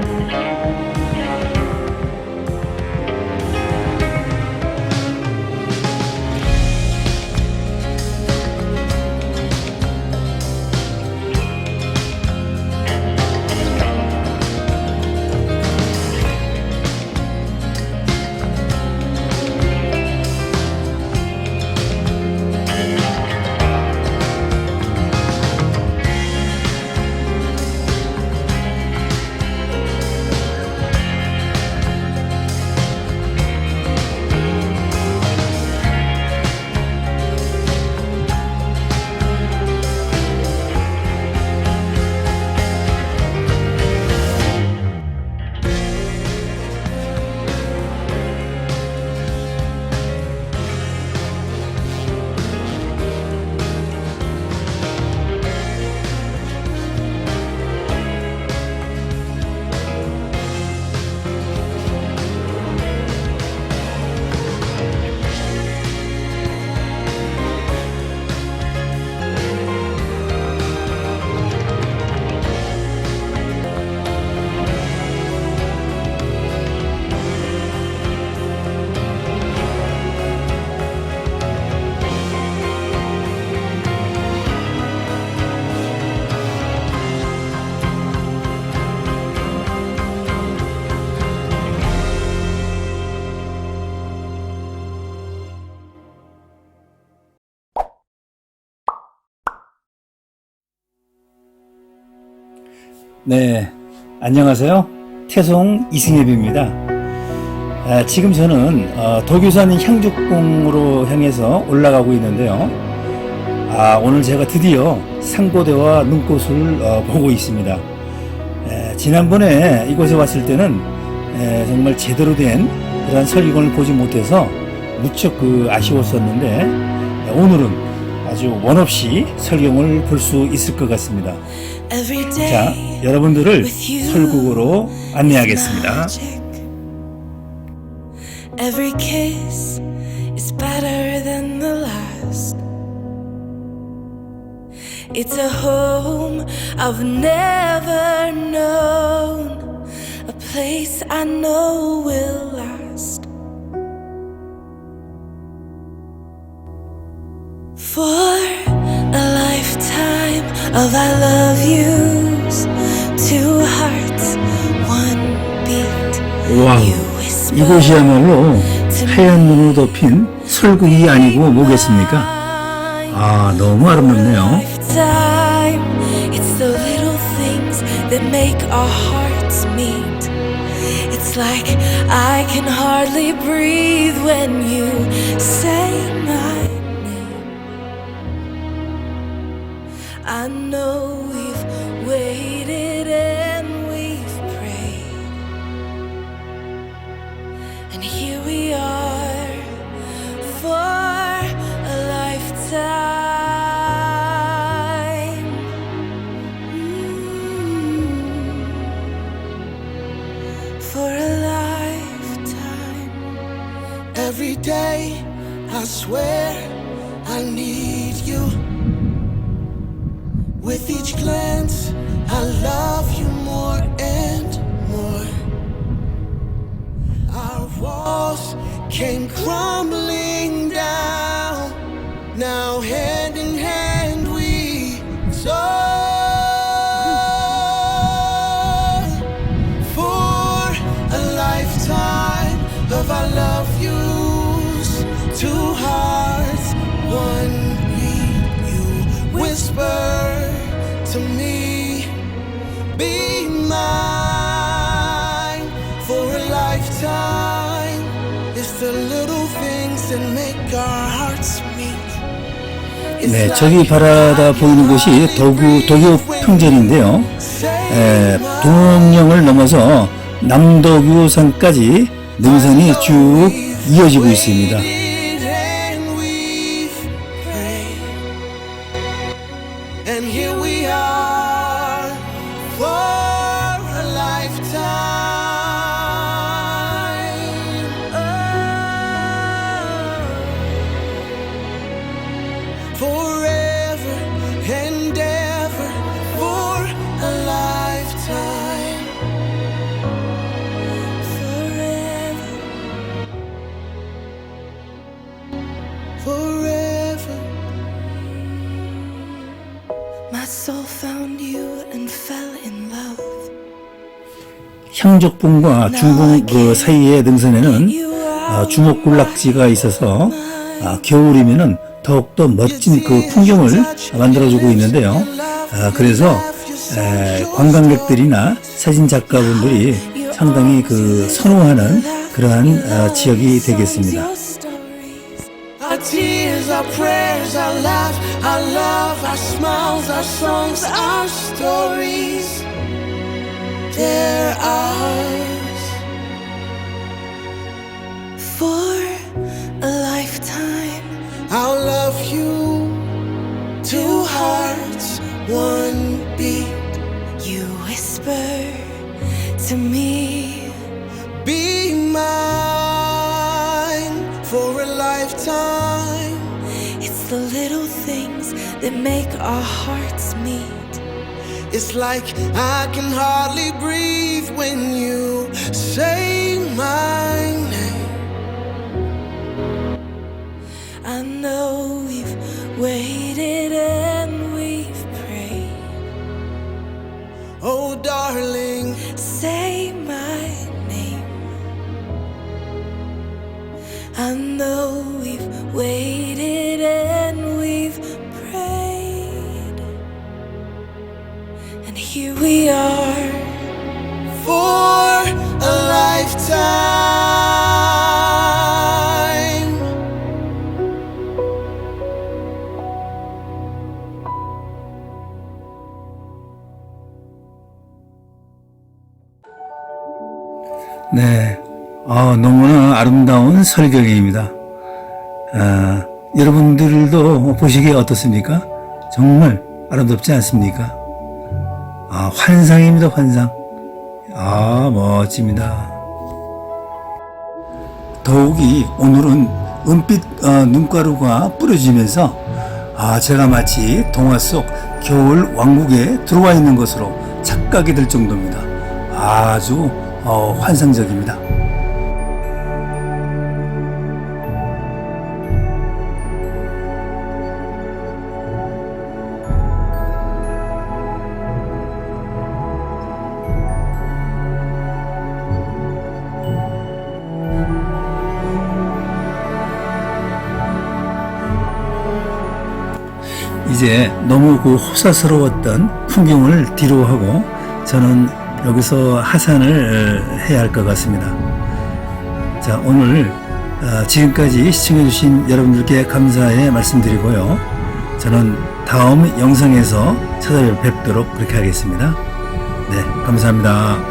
Música 네, 안녕하세요. 태송 이승엽입니다. 아, 지금 저는 어, 도교산 향죽궁으로 향해서 올라가고 있는데요. 아, 오늘 제가 드디어 상고대와 눈꽃을 어, 보고 있습니다. 에, 지난번에 이곳에 왔을 때는 에, 정말 제대로 된 그러한 설경을 보지 못해서 무척 그 아쉬웠었는데 에, 오늘은 아주 원 없이 설경을 볼 수 있을 것 같습니다. 자, 여러분들을 설국으로 안내하겠습니다. magic. Every kiss is better than the last. It's a home I've never known, a place I know will last. For a lifetime of I love yous, two hearts, one beat. 와우, 이곳이야말로 하얀 눈으로 덮인 설국이 아니고 뭐겠습니까? 아, 너무 아름답네요. It's the little things that make our hearts meet. It's like I can hardly breathe when you say I know we've waited and we've prayed. And here we are for a lifetime. Mm. For a lifetime. Every day, I swear I need you. With each glance, I love you more and more. Our walls came crumbling down. Now, hand in hand, we soar. For a lifetime of I love yous, two hearts, one. You whisper to me, be mine for a lifetime. It's the little things that make our hearts meet. It's 네, 저기 바라다 보이는 곳이 도구, 도교 평전인데요. 에, 동영을 넘어서 남도교산까지 능선이 쭉 이어지고 있습니다. 향적봉과 중봉 그 사이의 능선에는 are 아, 주먹군락지가 있어서 아, 겨울이면은 더욱더 멋진 그 풍경을 만들어주고 있는데요. 아, 그래서 에, 관광객들이나 사진 작가분들이 상당히 그 선호하는 그러한 아, 지역이 되겠습니다. Our smiles, our songs, our stories. They're ours. For a lifetime, I'll love you. Two hearts, one beat. you whisper to me. Be mine for a lifetime. It's the little that make our hearts meet. It's like I can hardly breathe when you say my name. I know we've waited and we've prayed. Oh, darling, Say my name. I know we've waited we are. for a lifetime. 네, 아, 너무나 아름다운 설경입니다. 아, 여러분들도 보시기에 어떻습니까? 정말 아름답지 않습니까? 아, 환상입니다, 환상. 아, 멋집니다. 더욱이 오늘은 은빛 어, 눈가루가 뿌려지면서 아, 제가 마치 동화 속 겨울 왕국에 들어와 있는 것으로 착각이 될 정도입니다. 아주 어, 환상적입니다. 이제 너무 그 호사스러웠던 풍경을 뒤로 하고 저는 여기서 하산을 어, 해야 할 것 같습니다. 자, 오늘 어, 지금까지 시청해주신 여러분들께 감사의 말씀드리고요. 저는 다음 영상에서 찾아뵙도록 그렇게 하겠습니다. 네, 감사합니다.